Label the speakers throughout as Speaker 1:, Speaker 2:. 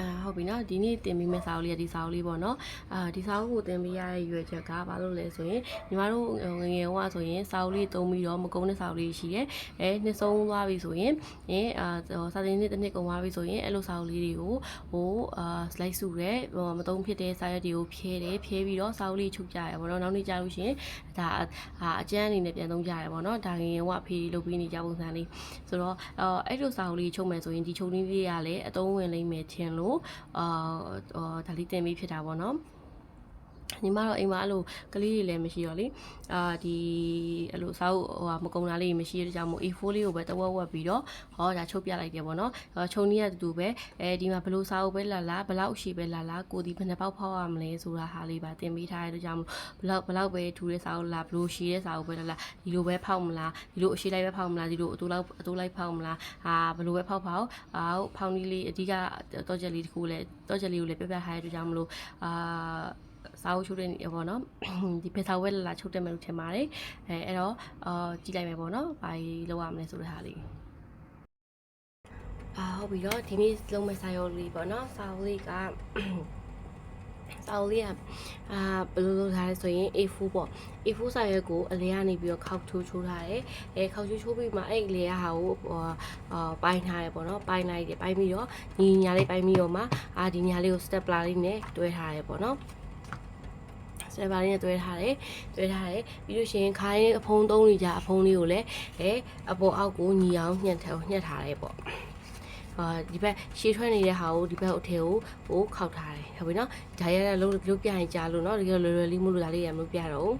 Speaker 1: အာဟုတ်ပြီနော်ဒီနေ့တင်ပြီးမဲ့စာအုပ်လေးကဒီစာအုပ်လေးပေါ့နော်အာဒီစာအုပ်ကိုတင်ပေးရတဲ့ရွယ်ချက်ကဘာလို့လဲဆိုရင်ညီမတို့ငယ်ငယ်ဟိုကဆိုရင်စာအုပ်လေးတုံးပြီးတော့မကုန်းတဲ့စာအုပ်လေးရှိတယ်အဲနှစ်ဆုံးသွားပြီဆိုရင်အင်းအာစာသင်နှစ်တစ်နှစ်ကုန်သွားပြီဆိုရင်အဲ့လိုစာအုပ်လေးတွေကိုဟိုအာ slide စုရဲဟိုမတုံးဖြစ်တဲ့စာရွက်တွေကိုဖြဲတယ်ဖြဲပြီးတော့စာအုပ်လေးချုပ်ကြရပေါ့နော်နောက်နေ့ကြာလို့ရှိရင်ဒါအာအကျန်းအနေနဲ့ပြန်သုံးကြရပေါ့နော်ဒါငယ်ငယ်ဟိုကအဖေလုပ်ပြီးနေကြပုံစံလေးဆိုတော့အဲ့အဲ့လိုစာအုပ်လေးချုပ်မယ်ဆိုရင်ဒီချုပ်လေးလေးကလည်းအသုံးဝင်လိမ့်မယ်ထင်လို့အာဟိုဒါလေးတင်ပြီးဖြစ်တာပေါ့နော် ညီမတော့အိမ်မှာအဲ့လိုကလေးတွေလည်းမရှိတော့လေအာဒီအဲ့လိုစာအုပ်ဟိုဟာမကုံတာလေးမရှိတဲ့ကြောင့်မို့ A4 လေးကိုပဲတဝက်ဝက်ပြီးတော့ဟောဒါချုပ်ပြလိုက်တယ်ပေါ့နော်ဟောခြုံနည်းကတူတူပဲအဲဒီမှာဘလို့စာအုပ်ပဲလာလာဘလောက်ရှိပဲလာလာကိုဒီဘယ်နှပေါက်ဖောက်ရမလဲဆိုတာဟာလေးပါတင်ပေးထားတဲ့ကြောင့်မို့ဘလောက်ဘလောက်ပဲထူတဲ့စာအုပ်လာဘလို့ရှိတဲ့စာအုပ်ပဲလာလာဒီလိုပဲဖောက်မလားဒီလိုအရှိလိုက်ပဲဖောက်မလားဒီလိုအတူလောက်အတူလိုက်ဖောက်မလားဟာဘလို့ပဲဖောက်ဖောက်အာဖောင်းလေးလေးအဓိကတော့ချက်လေးတစ်ခုလည်းတော့ချက်လေးကိုလည်းပြပြထားတဲ့အတွက်ကြောင့်မလို့အာ စာအုပ်ချုပ်တဲ့နေပေါ့နော်ဒီဖေစာဝဲလာလာချုပ်တယ်မယ်လို့ထင်ပါတယ်အဲအဲ့တော့အာကြည့်လိုက်မယ်ပေါ့နော်ဘာကြီးလောက်ရမလဲဆိုတဲ့ဟာလေးအာဟုတ်ပြီတော့ဒီနေ့လုံးမဲ့စာရုပ်လေးပေါ့နော်စာအုပ်လေးကစာအုပ်လေးကအာဘယ်လိုလုပ်ထားလဲဆိုရင် A4 ပေါ့ A4 စာရွက်ကိုအလဲကနေပြီးတော့ခောက်ချိုးချိုးထားတယ်အဲခောက်ချိုးချိုးပြီးမှအဲ့အလဲကဟာကိုအာပိုင်းထားတယ်ပေါ့နော်ပိုင်းလိုက်တယ်ပိုင်းပြီးတော့ညီညာလေးပိုင်းပြီးတော့မှအာဒီညာလေးကို stapler လေးနဲ့တွဲထားတယ်ပေါ့နော် စတပါလေးနဲ့တွဲထားတယ်တွဲထားတယ်ပြီးလို့ရှိရင်ခိုင်းအဖုံးသုံးနေကြအဖုံးလေးကိုလည်းအဲအပေါ်အောက်ကိုညီအောင်ညှက်ထားညှက်ထားတယ်ပေါ့အာဒီဘက်ရှေ့ထွက်နေတဲ့ဟာကိုဒီဘက်အထည်ကိုဟိုခောက်ထားတယ်ဟုတ်ပြီနော်ဒါရရလုံးလုံးပြရင်ကြားလို့နော်တကယ်လွယ်လွယ်လေးမို့လို့ဒါလေးရမလို့ပြတော့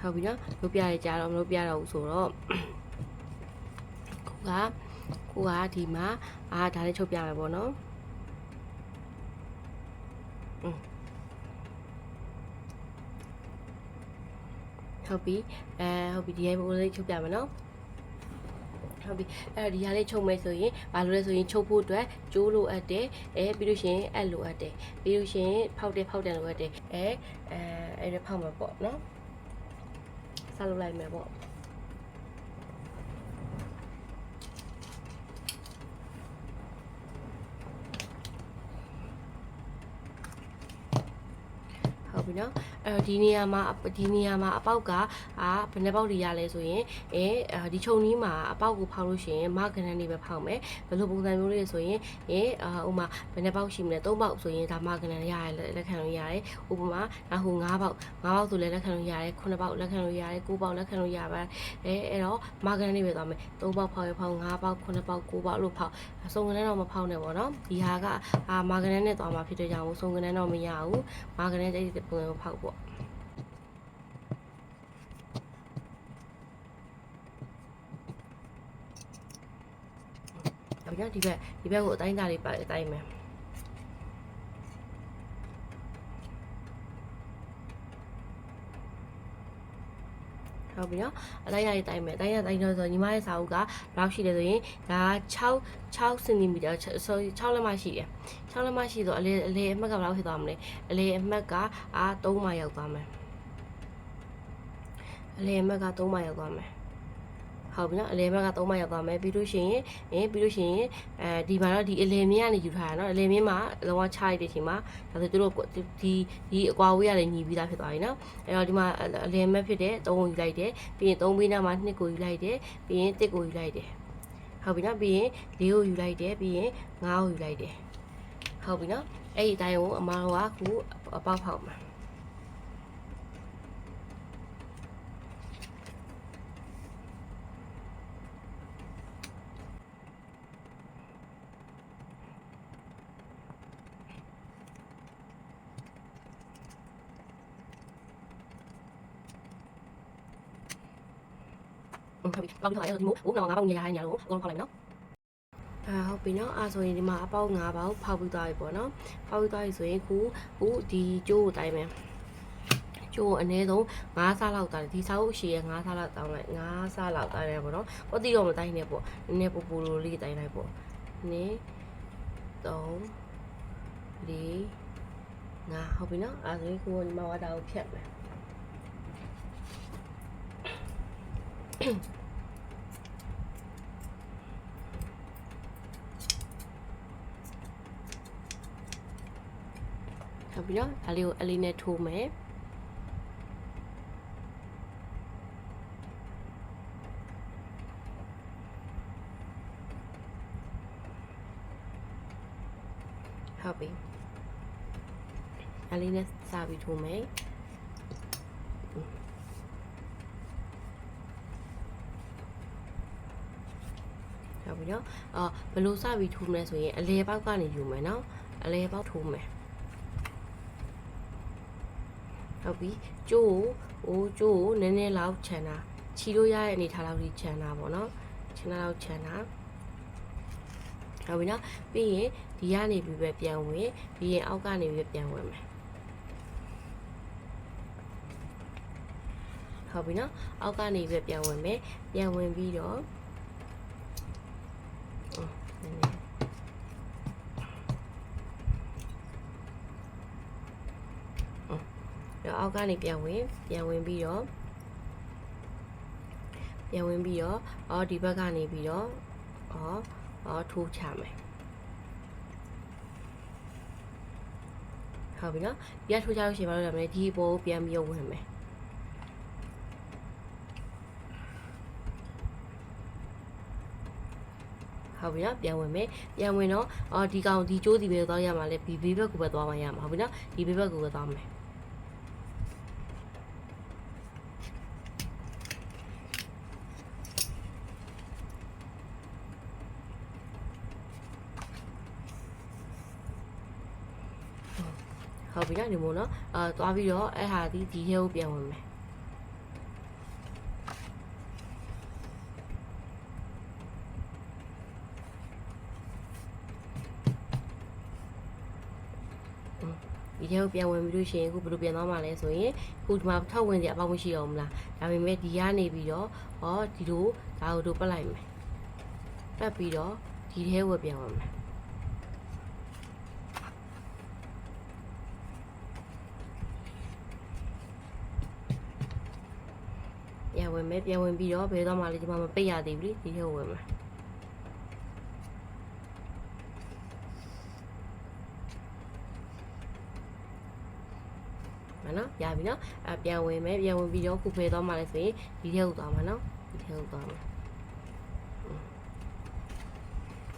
Speaker 1: ဟုတ်ပြီနော်လုံးပြရကြားတော့မလို့ပြတော့ဘူးဆိုတော့ခုကခုကဒီမှာအာဒါလေးချုပ်ပြမယ်ပေါ့နော် ဟုတ်ပြီအဲဟုတ်ပြီဒီရိုက်ဘိုးလေးချုပ်ပြမယ်နော်ဟုတ်ပြီအဲ့တော့ဒီဟာလေးချုပ်မယ်ဆိုရင်ဘာလို့လဲဆိုရင်ချုပ်ဖို့အတွက်ကျိုးလိုအပ်တယ်အဲပြီးလို့ရှိရင်အက်လိုအပ်တယ်ပြီးလို့ရှိရင်ဖောက်တယ်ဖောက်တယ်လိုအပ်တယ်အဲအဲအဲ့ဒါဖောက်မှာပေါ့နော်ဆက်လုပ်လိုက်မယ်ပေါ့ ဟုတ်ပြီနော် အဲ့တော့ဒီနေရာမှာဒီနေရာမှာအပေါက်ကအာဘယ်နှပေါက်တွေရလဲဆိုရင်အဲအာဒီခြုံနီးမှာအပေါက်ကိုဖောက်လို့ရှိရင်မကနန်းတွေပဲဖောက်မယ်ဘယ်လိုပုံစံမျိုးလေးဆိုရင်အဲအာဥမာဘယ်နှပေါက်ရှိမလဲ၃ပေါက်ဆိုရင်ဒါမကနန်းရရလက်ခံလို့ရတယ်ဥပမာနောက်ဟို၅ပေါက်၅ပေါက်ဆိုလည်းလက်ခံလို့ရတယ်9ပေါက်လက်ခံလို့ရတယ်9ပေါက်လက်ခံလို့ရပါအဲအဲ့တော့မကနန်းတွေပဲသွားမယ်၃ပေါက်ဖောက်ရဖောက်၅ပေါက်9ပေါက်9ပေါက်လို့ဖောက်စုံကနန်းတော့မဖောက်နဲ့ပေါ့နော်ဒီဟာကအာမကနန်းနဲ့သွားမှာဖြစ်တဲ့ကြောင့်စုံကနန်းတော့မရဘူးမကနန်းတဲ့ပုံစံကိုဖောက်ပေါ့ ဒါ ပြီးတော့ဒီဘက်ဒီဘက်ကိုအတိုင်းသားလေးပါအတိုင်းမယ်ဟုတ်ပြီနော်အတိုင်းရည်တိုင်းမယ်အတိုင်းရတိုင်းတော့ဆိုညီမရဲ့စာအုပ်ကဘယ်လောက်ရှိလဲဆိုရင်ဒါ6 6စင်တီမီတာဆို6လက်မရှိတယ်6လက်မရှိဆိုအလေအလေအမှတ်ကဘယ်လောက်ဖြစ်သွားမလဲအလေအမှတ်ကအာ3မှရောက်သွားမယ်အလေအမှတ်က3မှရောက်သွားမယ် ဟုတ်ပြီနော်အလဲဘက်က3မှရောက်သွားမယ်ပြီးလို့ရှိရင်အင်းပြီးလို့ရှိရင်အဲဒီမှာတော့ဒီအလဲမြင်းကနေယူထားတာနော်အလဲမြင်းမှာလောကချလိုက်တဲ့အချိန်မှာဒါဆိုသူတို့ဒီဒီအကွာဝေးရတယ်ညီပြီးသားဖြစ်သွားပြီနော်အဲ့တော့ဒီမှာအလဲမက်ဖြစ်တဲ့3ကိုယူလိုက်တယ်ပြီးရင်3ဘီးနားမှာ2ကိုယူလိုက်တယ်ပြီးရင်1ကိုယူလိုက်တယ်ဟုတ်ပြီနော်ပြီးရင်4ကိုယူလိုက်တယ်ပြီးရင်5ကိုယူလိုက်တယ်ဟုတ်ပြီနော်အဲ့ဒီအတိုင်းကိုအမတို့ကခုအပေါက်ဖောက်မှာ ဟုတ်ပြီပေါက်ပြီးတော့အဲ့ဒီမို့ဟိုနောက်ငါးပေါက်ညရရညာလို့အကုန်ဖောက်လိုက်နော်အာဟုတ်ပြီနော်အာဆိုရင်ဒီမှာအပေါက်၅ပေါက်ဖောက်ပြီးသွားပြီပေါ့နော်ဖောက်ပြီးသွားပြီဆိုရင်ခုခုဒီကျိုးကိုတိုင်းမယ်ကျိုးကိုအနည်းဆုံး9ဆလောက်တိုင်းဒီစာအုပ်ရှိရ9ဆလောက်တောင်းလိုက်9ဆလောက်တိုင်းရပေါ့နော်ဟောတိတော့မတိုင်းနဲ့ပေါ့နည်းနည်းပူပူလိုလေးတိုင်းလိုက်ပေါ့နည်း3 4 5ဟုတ်ပြီနော်အာဆိုရင်ခုကဒီမှာဝါတာကိုဖြတ်မယ် ဟုတ်ပြီနော်ဒါလေးကိုအလေးနဲ့ထိုးမယ်ဟုတ်ပြီအလေးနဲ့စပြီးထိုးမယ်ဟုတ်ပြီနော်အော်ဘယ်လိုစပြီးထိုးမလဲဆိုရင်အလဲပေါက်ကနေယူမယ်နော်အလဲပေါက်ထိုးမယ် ဟုတ်ပြီကျိုးကိုဟိုကျိုးကိုနည်းနည်းလောက်ခြံတာခြီလို့ရတဲ့အနေထားလောက်ကြီးခြံတာပေါ့နော်ခြံတာလောက်ခြံတာဟုတ်ပြီနော်ပြီးရင်ဒီကနေပြီးပဲပြန်ဝင်ပြီးရင်အောက်ကနေပြီးပြန်ဝင်မယ်ဟုတ်ပြီနော်အောက်ကနေပြီးပြန်ဝင်မယ်ပြန်ဝင်ပြီးတော့နည်းနည်းတော့အော က်ကနေပြန်ဝင်ပြန်ဝင်ပြီးတော့ပြန်ဝင်ပြီးတော့အော်ဒီဘက်ကနေပြီးတော့အော်အော်ထိုးချမယ်ဟုတ်ပြီနော်ဒီကထိုးချလို့ရှိရင်ဘာလို့လဲမလဲဒီအပေါ်ကိုပြန်ပြီးဝင်မယ်ဟုတ်ပြီနော်ပြန်ဝင်မယ်ပြန်ဝင်တော့အော်ဒီကောင်ဒီကျိုးဒီပဲသွားရမှာလဲဒီဘေးဘက်ကိုပဲသွားမှရမှာဟုတ်ပြီနော်ဒီဘေးဘက်ကိုပဲသွားမယ်ဟုတ် ပြီနော်ဒီမို့နော်အာသွားပြီးတော့အဲ့ဟာဒီဒီထဲကိုပြန်ဝင်မယ်ဒီထဲကိုပြန်ဝင်ပြီးလို့ရှိရင်အခုဘယ်လိုပြန်သွားမှာလဲဆိုရင်အခုဒီမှာထောက်ဝင်စရာအပေါက်မရှိတော့ဘူးလားဒါပေမဲ့ဒီကနေပြီးတော့ဟောဒီလိုဒါကိုတို့ပတ်လိုက်မယ်ပတ်ပြီးတော့ဒီထဲကိုပြန်ဝင်မယ် ဝင်မယ်ပြန်ဝင်ပြီးတော့ဘယ်သွားမှလဲဒီမှာမပိတ်ရသေးဘူးလေဒီထဲကိုဝင်မယ်မနော်ရပြီနော်အပြန်ဝင်မယ်ပြန်ဝင်ပြီးတော့ခုဖယ်သွားမှလဲဆိုရင်ဒီထဲကိုသွားမှာနော်ဒီထဲကိုသွားမှာ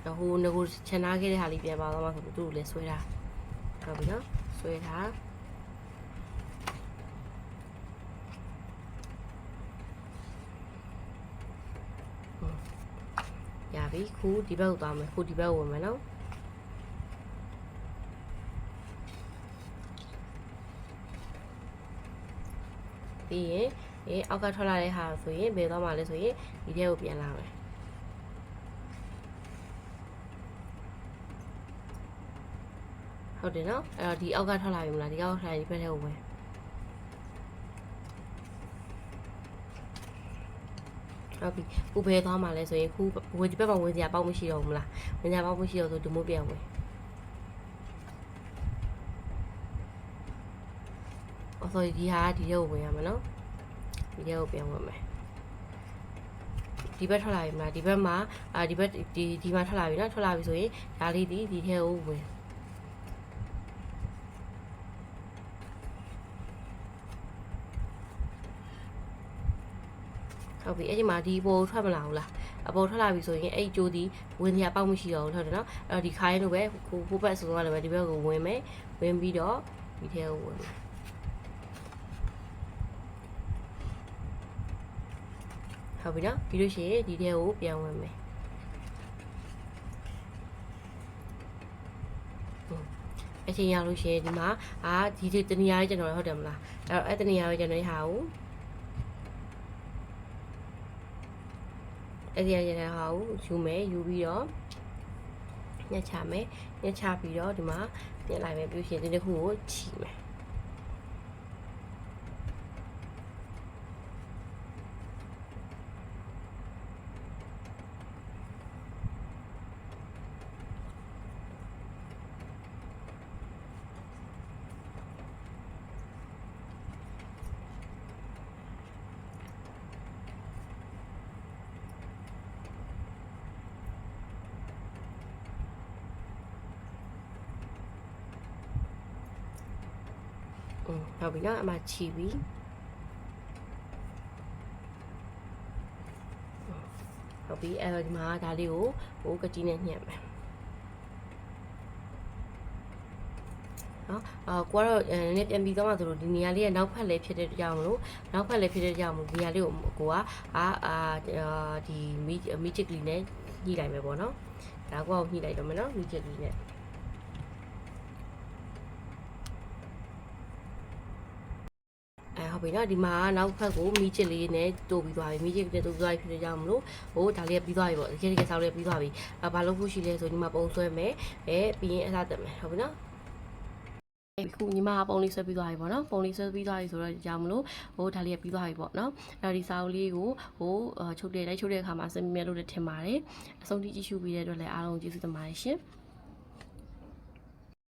Speaker 1: တော့ဟိုငကိုချန်နာခဲ့တဲ့ဟာလေးပြန်ပါသွားမှာဆိုတော့သူ့ကိုလည်းဆွဲတာဟုတ်ပြီနော်ဆွဲတာ ရပြီခုဒီဘက်ကိုသွားမယ်ခုဒီဘက်ကိုဝင်မယ်နော်ပြီးရင်အေးအောက်ကထွက်လာတဲ့ဟာဆိုရင်ဘယ်သွားမှလဲဆိုရင်ဒီထဲကိုပြန်လာမယ်ဟုတ်တယ်နော်အဲ့တော့ဒီအောက်ကထွက်လာပြီမလားဒီအောက်ကထွက်လာဒီဘက်ထဲကိုဝင် ဟုတ်ပြီခုဘယ်သွားမှလဲဆိုရင်ခုဝေဒီဘက်မှာဝင်စရာပေါက်မရှိတော့ဘူးမလားဝင်စရာပေါက်မရှိတော့ဆိုဒီမို့ပြန်ဝင်အော်ဆိုဒီဟာဒီထဲကိုဝင်ရမှာနော်ဒီထဲကိုပြန်ဝင်မယ်ဒီဘက်ထွက်လာပြီမလားဒီဘက်မှာအာဒီဘက်ဒီဒီမှာထွက်လာပြီနော်ထွက်လာပြီဆိုရင်ဒါလေးဒီဒီထဲကိုဝင် ဟုတ်ပြီအဲ့ဒီမှာဒီပေါ်ထွက်မလာဘူးလားအပေါ်ထွက်လာပြီဆိုရင်အဲ့ကြိုးဒီဝင်စရာပေါက်မရှိတော့ဘူးဟုတ်တယ်နော်အဲ့တော့ဒီခိုင်းလို့ပဲကိုကိုဘက်ဆိုတော့လည်းပဲဒီဘက်ကိုဝင်မယ်ဝင်ပြီးတော့ဒီထဲကိုဝင်မယ်ဟုတ်ပြီနော်ပြီးလို့ရှိရင်ဒီထဲကိုပြန်ဝင်မယ်အချိန်ရလို့ရှိရင်ဒီမှာအာဒီဒီတနေရာလေးကျွန်တော်ဟုတ်တယ်မလားအဲ့တော့အဲ့တနေရာလေးကျွန်တော်ဟာကို အဲ့ဒီရတဲ့ဟာကိုယူမယ်ယူပြီးတော့ညှက်ချမယ်ညှက်ချပြီးတော့ဒီမှာညှက်လိုက်မယ်ပြီးရှင်ဒီတစ်ခုကိုချီမယ် ဟုတ်ပြီနော်အမချီပြီဟုတ်ပြီအဲ့တော့ဒီမှာဒါလေးကိုဟိုကကြီးနဲ့ညှက်မယ်နော်အာကိုကတော့အဲနည်းနည်းပြန်ပြီးသွားမှဆိုလို့ဒီနေရာလေးကနောက်ဖက်လည်းဖြစ်တဲ့ကြောင်မလို့နောက်ဖက်လည်းဖြစ်တဲ့ကြောင်မလို့ဒီနေရာလေးကိုကိုကအာအာဒီမီမီချစ်ကလေးနဲ့ညှိလိုက်မယ်ပေါ့နော်ဒါကိုကညှိလိုက်တော့မယ်နော်မီချစ်ကလေးနဲ့ အဲ ဟုတ်ပြီနော်ဒီမှာနောက်ဖက်ကိုမီးချစ်လေးနဲ့တိုးပြီးသွားပြီမီးချစ်နဲ့တိုးပြီးသွားပြီဖြစ်တဲ့ကြောင့်မလို့ဟိုဒါလေးကပြီးသွားပြီပေါ့တကယ်တကယ်ဆောက်လေးပြီးသွားပြီအဲဘာလို့ဖို့ရှိလဲဆိုဒီမှာပုံဆွဲမယ်အဲပြီးရင်အစားတက်မယ်ဟုတ်ပြီနော်ခုညီမကပုံလေးဆွဲပြီးသွားပြီပေါ့နော်ပုံလေးဆွဲပြီးသွားပြီဆိုတော့ကြောင့်မလို့ဟိုဒါလေးကပြီးသွားပြီပေါ့နော်အဲ့တော့ဒီစာအုပ်လေးကိုဟိုချုပ်တယ်လိုက်ချုပ်တဲ့အခါမှာစင်မြဲလို့လည်းထင်ပါတယ်အဆုံးထိကြည့်ရှုပြီးတဲ့အတွက်လည်းအားလုံးကျေးဇူးတင်ပါတယ်ရှင်